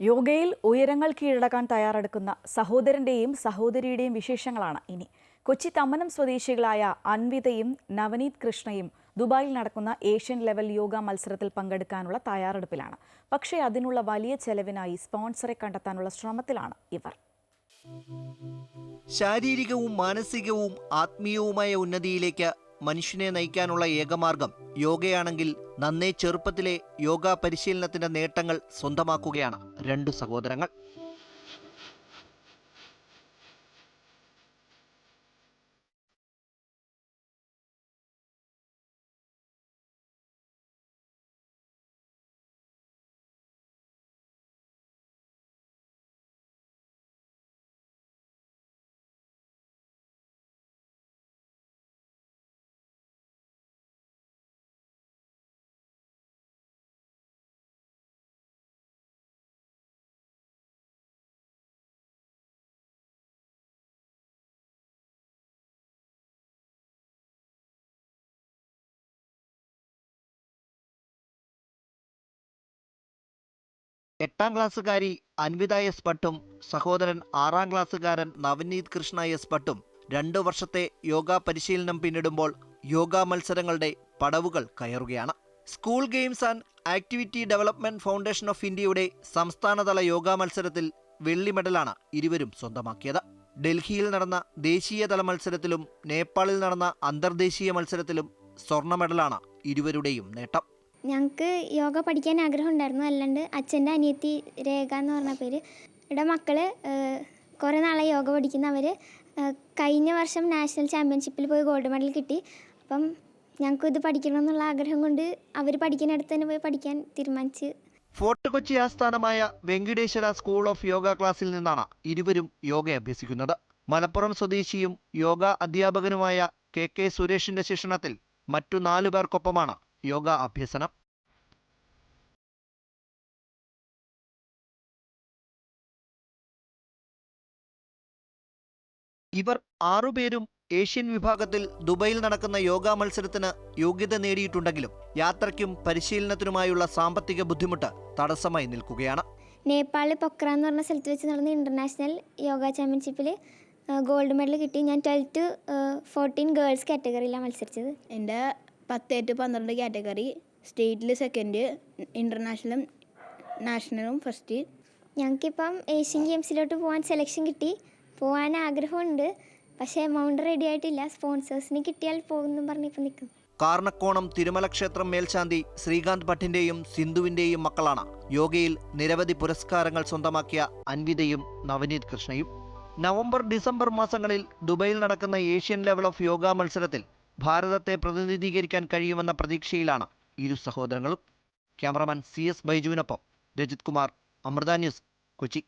യോഗയിൽ ഉയരങ്ങൾ കീഴടക്കാൻ തയ്യാറെടുക്കുന്ന സഹോദരന്റെയും സഹോദരിയുടെയും വിശേഷങ്ങളാണ് ഇനി. കൊച്ചി തമ്മനം സ്വദേശികളായ അൻവിതയും നവനീത് കൃഷ്ണയും ദുബായിൽ നടക്കുന്ന ഏഷ്യൻ ലെവൽ യോഗ മത്സരത്തിൽ പങ്കെടുക്കാനുള്ള തയ്യാറെടുപ്പിലാണ്. പക്ഷേ അതിനുള്ള വലിയ ചെലവിനായി സ്പോൺസറെ കണ്ടെത്താനുള്ള ശ്രമത്തിലാണ് ഇവർ. ശാരീരികവും മാനസികവും ആത്മീയവുമായ ഉന്നതിയിലേക്ക് മനുഷ്യനെ നയിക്കാനുള്ള ഏകമാർഗം യോഗയാണെങ്കിൽ നന്നേ ചെറുപ്പത്തിലെ യോഗ പരിശീലനത്തിന്റെ നേട്ടങ്ങൾ സ്വന്തമാക്കുകയാണ്. രണ്ടു സഹോദരങ്ങൾ. എട്ടാം ക്ലാസ്സുകാരി അൻവിത എസ് ഭട്ടും സഹോദരൻ ആറാം ക്ലാസ്സുകാരൻ നവനീത് കൃഷ്ണ എസ് ഭട്ടും രണ്ടു വർഷത്തെ യോഗ പരിശീലനം പിന്നിടുമ്പോൾ യോഗ മത്സരങ്ങളുടെ പടവുകൾ കയറുകയാണ്. School games and activity development foundation of ഇന്ത്യയുടെ സംസ്ഥാനതല യോഗ മത്സരത്തിൽ വെള്ളി മെഡലാണ് ഇരുവരും സ്വന്തമാക്കിയത്. ഡൽഹിയിൽ നടന്ന ദേശീയതല മത്സരത്തിലും നേപ്പാളിൽ നടന്ന അന്തർദേശീയ മത്സരത്തിലും സ്വർണ മെഡലാണ് ഇരുവരുടെയും നേട്ടം. ഞങ്ങൾക്ക് യോഗ പഠിക്കാൻ ആഗ്രഹം ഉണ്ടായിരുന്നു അല്ലാണ്ട് അച്ഛന്റെ അനിയത്തി രേഖ എന്ന് പറഞ്ഞ പേര്. ഇവിടെ മക്കൾ കുറേ നാളെ യോഗ പഠിക്കുന്ന. അവർ കഴിഞ്ഞ വർഷം നാഷണൽ ചാമ്പ്യൻഷിപ്പിൽ പോയി ഗോൾഡ് മെഡൽ കിട്ടി. അപ്പം ഞങ്ങൾക്ക് ഇത് പഠിക്കണം എന്നുള്ള ആഗ്രഹം കൊണ്ട് അവർ പഠിക്കുന്നിടത്ത് തന്നെ പോയി പഠിക്കാൻ തീരുമാനിച്ച്. ഫോർട്ട് കൊച്ചി ആസ്ഥാനമായ വെങ്കിടേശ്വര സ്കൂൾ ഓഫ് യോഗ ക്ലാസ്സിൽ നിന്നാണ് ഇരുവരും യോഗ അഭ്യസിക്കുന്നത്. മലപ്പുറം സ്വദേശിയും യോഗ അധ്യാപകനുമായ കെ കെ സുരേഷിന്റെ ശിക്ഷണത്തിൽ മറ്റു നാലു പേർക്കൊപ്പമാണ് യോഗ അഭ്യസനം. ഇവർ ആറുപേരും ഏഷ്യൻ വിഭാഗത്തിൽ ദുബൈയിൽ നടക്കുന്ന യോഗാ മത്സരത്തിന് യോഗ്യത നേടിയിട്ടുണ്ടെങ്കിലും യാത്രയ്ക്കും പരിശീലനത്തിനുമായുള്ള സാമ്പത്തിക ബുദ്ധിമുട്ട് തടസ്സമായി നിൽക്കുകയാണ്. നേപ്പാളിൽ പൊക്ര എന്ന് പറഞ്ഞ സ്ഥലത്ത് വെച്ച് നടന്ന ഇന്റർനാഷണൽ യോഗ ചാമ്പ്യൻഷിപ്പിൽ ഗോൾഡ് മെഡൽ കിട്ടി. ഞാൻ ട്വൽത്ത് ഫോർട്ടീൻ ഗേൾസ് കാറ്റഗറിയിലാണ് മത്സരിച്ചത്. എന്റെ പത്ത് ടു പന്ത്രണ്ട് കാറ്റഗറി സ്റ്റേറ്റിൽ സെക്കൻഡ് ഇന്റർനാഷണലും നാഷണലും ഫസ്റ്റ് ഞങ്ങൾക്കിപ്പം ഏഷ്യൻ ഗെയിംസിലോട്ട് പോകാൻ സെലക്ഷൻ കിട്ടി. പോകാൻ ആഗ്രഹമുണ്ട് പക്ഷേ എമൗണ്ട് റെഡി ആയിട്ടില്ല. സ്പോൺസേഴ്സിന് കിട്ടിയാൽ പോകുന്നു പറഞ്ഞിപ്പോൾ നിൽക്കും കാർണക്കോണം തിരുമല ക്ഷേത്രം മേൽശാന്തി ശ്രീകാന്ത് ഭട്ടിന്റെയും സിന്ധുവിന്റെയും മക്കളാണ്. യോഗയിൽ നിരവധി പുരസ്കാരങ്ങൾ സ്വന്തമാക്കിയ അൻവിതയും നവനീത് കൃഷ്ണയും. നവംബർ ഡിസംബർ മാസങ്ങളിൽ ദുബൈയിൽ നടക്കുന്ന ഏഷ്യൻ ലെവൽ ഓഫ് യോഗ മത്സരത്തിൽ ഭാരതത്തെ പ്രതിനിധീകരിക്കാൻ കഴിയുമെന്ന പ്രതീക്ഷയിലാണ് ഇരു സഹോദരങ്ങളും. ക്യാമറമാൻ സി എസ് ബൈജുവിനൊപ്പം രജിത് കുമാർ അമൃത ന്യൂസ് കൊച്ചി.